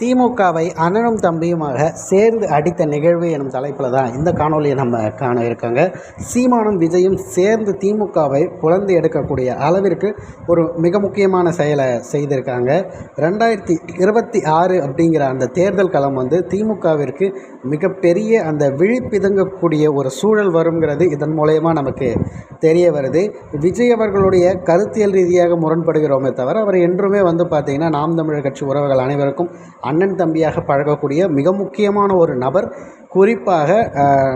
திமுகவை அண்ணனும் தம்பியுமாக சேர்ந்து அடித்த நிகழ்வு எனும் தலைப்பில் தான் இந்த காணொலியை நம்ம காண இருக்காங்க. சீமானும் விஜயும் சேர்ந்து திமுகவை புலந்து எடுக்கக்கூடிய அளவிற்கு ஒரு மிக முக்கியமான செயலை செய்திருக்காங்க. ரெண்டாயிரத்தி இருபத்தி ஆறு அப்படிங்கிற அந்த தேர்தல் களம் வந்து திமுகவிற்கு மிகப்பெரிய அந்த விழிப்பிதங்கக்கூடிய ஒரு சூழல் வருங்கிறது இதன் மூலயமா நமக்கு தெரிய வருது. விஜய் அவர்களுடைய கருத்தியல் ரீதியாக முரண்படுகிறோமே தவிர அவர் என்றுமே வந்து பார்த்திங்கன்னா நாம் தமிழர் கட்சி உறவுகள் அனைவருக்கும் அண்ணன் தம்பியாக பழகக்கூடிய மிக முக்கியமான ஒரு நபர். குறிப்பாக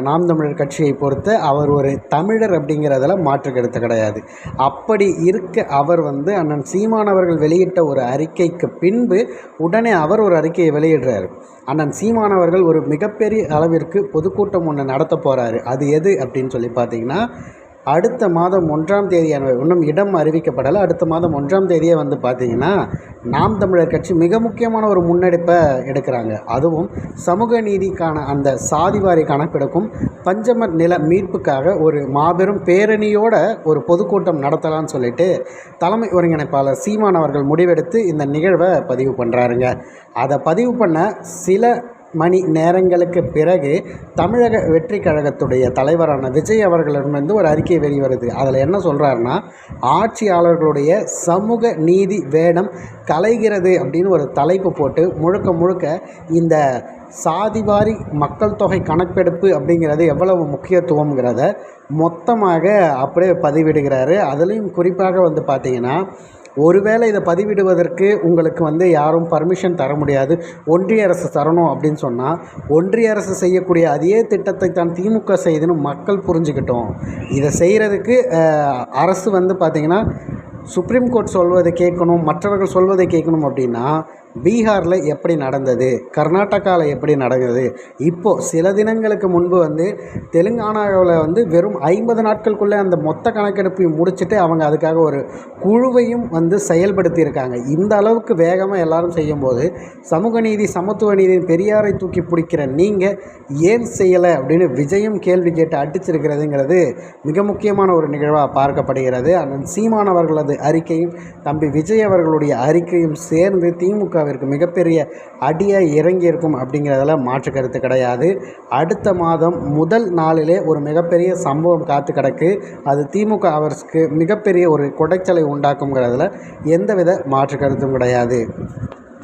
நாம் தமிழர் கட்சியை பொறுத்து அவர் ஒரு தமிழர் அப்படிங்கிறதில் மாற்று கருத்து கிடையாது. அப்படி இருக்க அவர் வந்து அண்ணன் சீமானவர்கள் வெளியிட்ட ஒரு அறிக்கைக்கு பின்பு உடனே அவர் ஒரு அறிக்கையை வெளியிடுறாரு. அண்ணன் சீமானவர்கள் ஒரு மிகப்பெரிய அளவிற்கு பொதுக்கூட்டம் ஒன்று நடத்த போகிறாரு அது எது அப்படின்னு சொல்லி பார்த்தீங்கன்னா அடுத்த மாதம் ஒன்றாம் தேதியான இன்னும் இடம் அறிவிக்கப்படலை. அடுத்த மாதம் ஒன்றாம் தேதியே வந்து பார்த்திங்கன்னா நாம் தமிழர் கட்சி மிக முக்கியமான ஒரு முன்னெடுப்பை எடுக்கிறாங்க. அதுவும் சமூக நீதிக்கான அந்த சாதிவாரி கணக்கெடுக்கும் பஞ்சமர் நில மீட்புக்காக ஒரு மாபெரும் பேரணியோட ஒரு பொதுக்கூட்டம் நடத்தலாம்னு சொல்லிட்டு தலைமை ஒருங்கிணைப்பாளர் சீமான் அவர்கள் முடிவெடுத்து இந்த நிகழ்வை பதிவு பண்ணுறாருங்க அதை பதிவு பண்ண சில மணி நேரங்களுக்கு பிறகு தமிழக வெற்றி கழகத்துடைய தலைவரான விஜய் அவர்களிடமிருந்து ஒரு அறிக்கை வெளிவருது. அதில் என்ன சொல்கிறாருன்னா ஆட்சியாளர்களுடைய சமூக நீதி வேடம் கலைகிறது அப்படின்னு ஒரு தலைப்பு போட்டு முழுக்க முழுக்க இந்த சாதிவாரி மக்கள் தொகை கணக்கெடுப்பு அப்படிங்கிறது எவ்வளவு முக்கியத்துவங்கிறத மொத்தமாக அப்படியே பதிவிடுகிறாரு. அதுலேயும் குறிப்பாக வந்து பார்த்திங்கன்னா ஒருவேளை இதை பதிவிடுவதற்கு உங்களுக்கு வந்து யாரும் பர்மிஷன் தர முடியாது. ஒன்றிய அரசு தரணும் அப்படின்னு சொன்னால் ஒன்றிய அரசு செய்யக்கூடிய அதே திட்டத்தை தான் திமுக செய்துன்னு மக்கள் புரிஞ்சுக்கிட்டோம். இதை செய்கிறதுக்கு அரசு வந்து பார்த்திங்கன்னா சுப்ரீம் கோர்ட் சொல்வதை கேட்கணும் மற்றவர்கள் சொல்வதை கேட்கணும் அப்படின்னா பீகாரில் எப்படி நடந்தது? கர்நாடகாவில் எப்படி நடந்தது? இப்போது சில தினங்களுக்கு முன்பு வந்து தெலுங்கானாவில் வந்து வெறும் ஐம்பது நாட்களுக்குள்ளே அந்த மொத்த கணக்கெடுப்பையும் முடிச்சுட்டு அவங்க அதுக்காக ஒரு குழுவையும் வந்து செயல்படுத்தியிருக்காங்க. இந்த அளவுக்கு வேகமாக எல்லாரும் செய்யும்போது சமூக நீதி சமத்துவ நீதி பெரியாரை தூக்கி பிடிக்கிற நீங்கள் ஏன் செய்யலை அப்படின்னு விஜயும் கேள்வி கேட்டு அடிச்சிருக்கிறதுங்கிறது மிக முக்கியமான ஒரு நிகழ்வாக பார்க்கப்படுகிறது. அண்ணன் சீமானவர்களது அறிக்கையும் தம்பி விஜய் அவர்களுடைய அறிக்கையும் சேர்ந்து திமுக திமுகவிற்கு மிகப்பெரிய அடியாக இறங்கியிருக்கும் அப்படிங்கிறதுல மாற்று கருத்து கிடையாது. அடுத்த மாதம் முதல் நாளிலே ஒரு மிகப்பெரிய சம்பவம் காத்து கிடக்கு. அது திமுக அவர்ஸ்க்கு மிகப்பெரிய ஒரு குடைச்சலை உண்டாக்குங்கிறதுல எந்தவித மாற்று கருத்தும் கிடையாது.